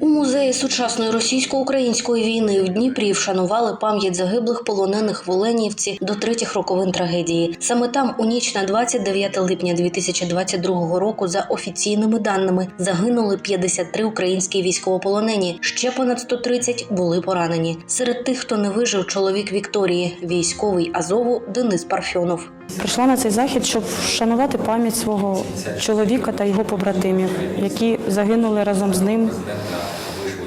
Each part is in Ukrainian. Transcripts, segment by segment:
У музеї сучасної російсько-української війни в Дніпрі вшанували пам'ять загиблих полонених в Оленівці до третіх роковин трагедії. Саме там у ніч на 29 липня 2022 року, за офіційними даними, загинули 53 українські військовополонені. Ще понад 130 були поранені. Серед тих, хто не вижив, чоловік Вікторії, військовий Азову Денис Парфьонов. Прийшла на цей захід, щоб вшанувати пам'ять свого чоловіка та його побратимів, які загинули разом з ним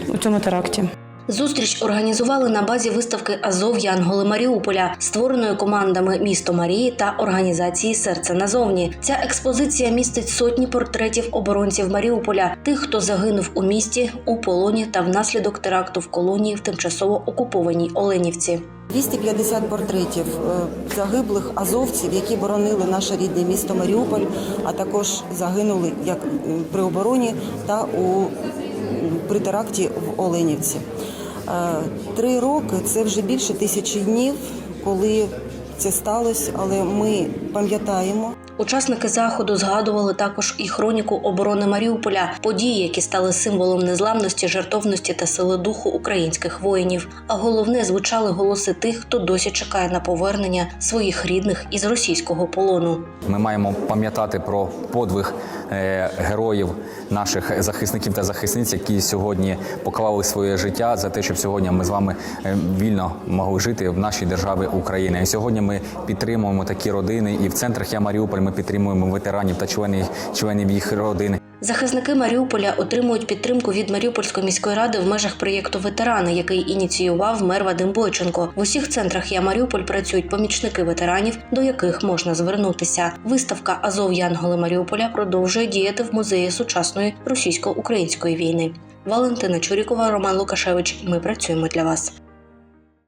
у цьому теракті. Зустріч організували на базі виставки Азов Янголи Маріуполя, створеної командами Місто Марії та організації Серце назовні. Ця експозиція містить сотні портретів оборонців Маріуполя, тих, хто загинув у місті, у полоні та внаслідок теракту в колонії в тимчасово окупованій Оленівці. 250 портретів е, загиблих азовців, які боронили наше рідне місто Маріуполь, а також загинули як при обороні та у при теракті в Оленівці. Е, Три роки це вже більше тисячі днів, коли це сталося, але ми пам'ятаємо. Учасники заходу згадували також і хроніку оборони Маріуполя, події, які стали символом незламності, жертовності та сили духу українських воїнів. А головне звучали голоси тих, хто досі чекає на повернення своїх рідних із російського полону. Ми маємо пам'ятати про подвиг е, героїв наших захисників та захисниць, які сьогодні поклали своє життя за те, щоб сьогодні ми з вами е, вільно могли жити в нашій державі Україна. І сьогодні ми підтримуємо такі родини. І в центрах Я Маріуполь ми підтримуємо ветеранів та членів членів їх родини. Захисники Маріуполя отримують підтримку від Маріупольської міської ради в межах проєкту Ветерани, який ініціював мер Вадим Бойченко. В усіх центрах Я Маріуполь працюють помічники ветеранів, до яких можна звернутися. Виставка Азов Янголи Маріуполя продовжує діяти в музеї сучасної російсько-української війни. Валентина Чурікова, Роман Лукашевич. Ми працюємо для вас.